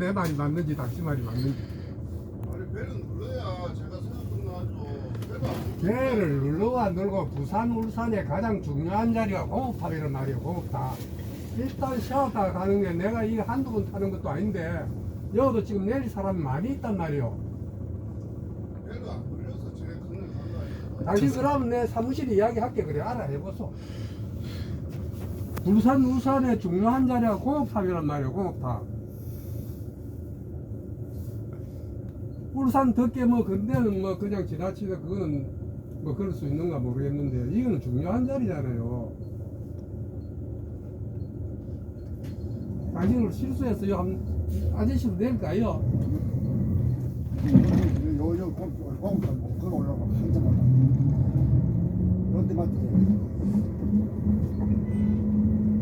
내 말이 맞는지 당신 말이 맞는지. 아니 배는 눌러야 제가 생각도 나죠. 배가 안 개를 눌러와 눌고 부산 울산의 가장 중요한 자리가 공업탑이란 말이에요 공업탑 일단 쉬었다 가는 게 내가 이 한두 번 타는 것도 아닌데 여기도 지금 내릴 사람이 많이 있단 말이에요. 배가 안 눌려서 제가 큰일 난 거예요. 당신 그러면 내 사무실에 이야기 할게. 그래 알아 해보소. 부산 울산의 중요한 자리가 공업탑이란 말이에요 공업탑 울산 덕계 뭐 근데는 뭐 그냥 지나치다 그거는 뭐 그럴 수 있는가 모르겠는데 이거는 중요한 자리잖아요 당신을 실수했어요 한 아저씨도 될까요? 요요 공공 그거 올라가 한참 올라. 롯데 마트.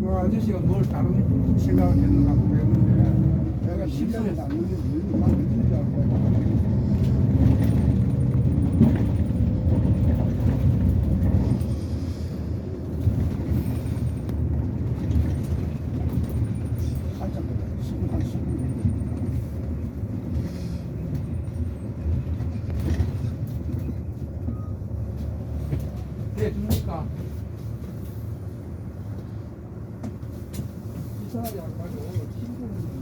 그 아저씨가 뭘 다른 생각을 했는가 모르겠는데 내가 실수했다. 어떻게 해줍니까? 이사람이 안 가고 친구는